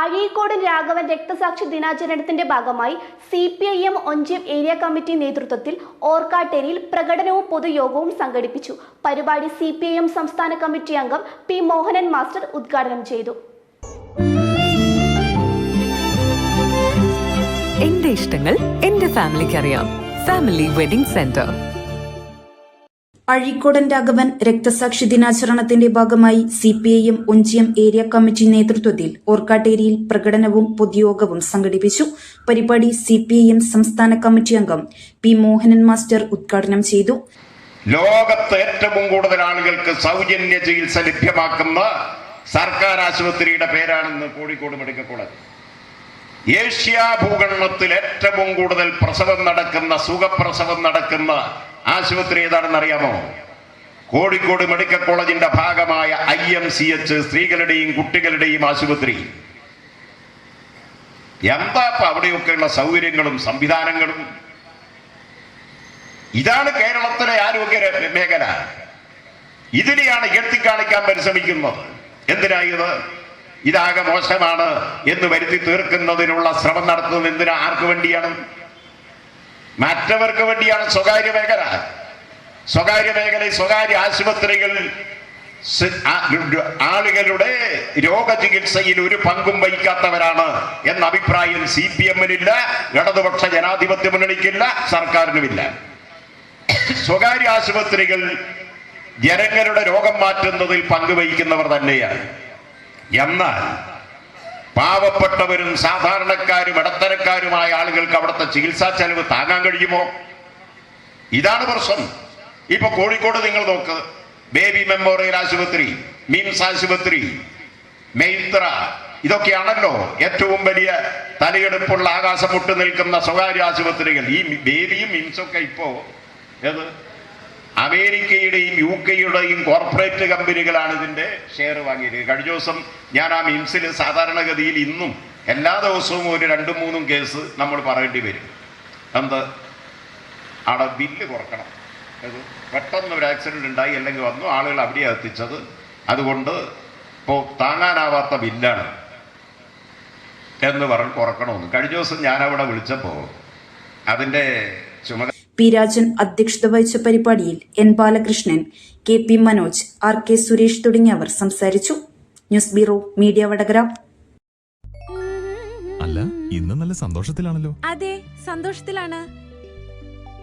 അഴീക്കോടൻ രാഘവൻ രക്തസാക്ഷി ദിനാചരണത്തിന്റെ ഭാഗമായി C P I M Onchiyam area committee നേതൃത്വത്തിൽ ഓർക്കാട്ടേരിയിൽ പ്രകടനവും പൊതുയോഗവും സംഘടിപ്പിച്ചു. പരിപാടി സി പി ഐ എം സംസ്ഥാന കമ്മിറ്റി അംഗം പി മോഹനൻ മാസ്റ്റർ ഉദ്ഘാടനം ചെയ്തു. എന്റെ ഇഷ്ടങ്ങൾ എന്റെ ഫാമിലിക്ക് അറിയാം family wedding centre. Azhikodan Raghavan രക്തസാക്ഷി ദിനാചരണത്തിന്റെ ഭാഗമായി C P Onchiyam area committee നേതൃത്വത്തിൽ ഓർക്കാട്ടേരിയിൽ പ്രകടനവും പൊതുയോഗവും സംഘടിപ്പിച്ചു. പരിപാടി സി പി സംസ്ഥാന കമ്മിറ്റി അംഗം പി മോഹനൻ മാസ്റ്റർ ഉദ്ഘാടനം ചെയ്തു. ലോകത്ത് ഏറ്റവും കൂടുതൽ ആളുകൾക്ക് സൗജന്യ ചികിത്സ ലഭ്യമാക്കുന്ന സർക്കാർ ആശുപത്രിയുടെ പേരാണെന്ന് കോഴിക്കോട് മെഡിക്കൽ കോളേജ്. ഏഷ്യ ഭൂഖണ്ഡത്തിൽ ഏറ്റവും കൂടുതൽ പ്രസവം നടക്കുന്ന സുഖപ്രസവം നടക്കുന്ന ആശുപത്രി ഏതാണെന്ന് അറിയാമോ? കോഴിക്കോട് മെഡിക്കൽ കോളേജിന്റെ ഭാഗമായ ഐ എം സി എച്ച് സ്ത്രീകളുടെയും കുട്ടികളുടെയും ആശുപത്രി. എന്താ അവിടെയൊക്കെയുള്ള സൗകര്യങ്ങളും സംവിധാനങ്ങളും? ഇതാണ് കേരളത്തിലെ ആരോഗ്യ മേഖല. ഇതിനെയാണ് ഉയർത്തിക്കാണിക്കാൻ പരിശ്രമിക്കുന്നത്. എന്തിനായത് ഇതാകെ മോശമാണ് എന്ന് വരുത്തി തീർക്കുന്നതിനുള്ള ശ്രമം നടത്തുന്നത് എന്തിനാ ആർക്ക് വേണ്ടിയാണ്? മറ്റവർക്ക് വേണ്ടിയാണ് സ്വകാര്യ മേഖല. സ്വകാര്യ മേഖല സ്വകാര്യ ആശുപത്രികൾ സ് ആ- ആളുകളുടെ രോഗചികിത്സയിൽ ഒരു പങ്കും വഹിക്കാത്തവരാണ് എന്ന അഭിപ്രായം സി പി എമ്മിനില്ല ഇടതുപക്ഷ ജനാധിപത്യ മുന്നണിക്കില്ല സർക്കാരിനുമില്ല. സ്വകാര്യ ആശുപത്രികൾ ജനങ്ങളുടെ രോഗം മാറ്റുന്നതിൽ പങ്കുവഹിക്കുന്നവർ തന്നെയാണ്. എന്നാൽ പാവപ്പെട്ടവരും സാധാരണക്കാരും ഇടത്തരക്കാരുമായ ആളുകൾക്ക് അവിടുത്തെ ചികിത്സാ ചെലവ് താങ്ങാൻ കഴിയുമോ? ഇതാണ് പ്രശ്നം. ഇപ്പൊ കോഴിക്കോട് നിങ്ങൾ നോക്ക്. ബേബി മെമ്മോറിയൽ ആശുപത്രി മിംസ് ആശുപത്രി മെയ്ത്ര ഇതൊക്കെയാണല്ലോ ഏറ്റവും വലിയ തലയെടുപ്പുള്ള ആകാശം മുട്ട് നിൽക്കുന്ന സ്വകാര്യ ആശുപത്രികൾ. ഈ ബേബിയും മിംസൊക്കെ ഇപ്പോ ഏത്? അമേരിക്കയുടെയും യു കെയുടെയും കോർപ്പറേറ്റ് കമ്പനികളാണ് ഇതിന്റെ ഷെയർ വാങ്ങിയത്. കഴിഞ്ഞ ദിവസം ഞാൻ ആ മിംസിൽ സാധാരണഗതിയിൽ ഇന്നും എല്ലാ ദിവസവും ഒരു രണ്ടും മൂന്നും കേസ് നമ്മൾ പറയേണ്ടി വരും. എന്ത്? അവിടെ ബില്ല് കുറക്കണം. പെട്ടെന്ന് ഒരു ആക്സിഡന്റ് ഉണ്ടായി അല്ലെങ്കിൽ വന്നു ആളുകൾ അവിടെ എത്തിച്ചത്. അതുകൊണ്ട് ഇപ്പോൾ താങ്ങാനാവാത്ത ബില്ലാണ് എന്ന് പറഞ്ഞ് കുറക്കണമെന്ന്. കഴിഞ്ഞ ദിവസം ഞാനവിടെ വിളിച്ചപ്പോൾ അതിന്റെ ചുമതല പി രാജൻ അധ്യക്ഷത വഹിച്ച പരിപാടിയിൽ N Balakrishnan K P Manoj R K Suresh തുടങ്ങിയവർ സംസാരിച്ചു. News bureau media Vadakara. അല്ല ഇന്ന് നല്ല സന്തോഷത്തിലാണല്ലോ. അതെ സന്തോഷത്തിലാണ്.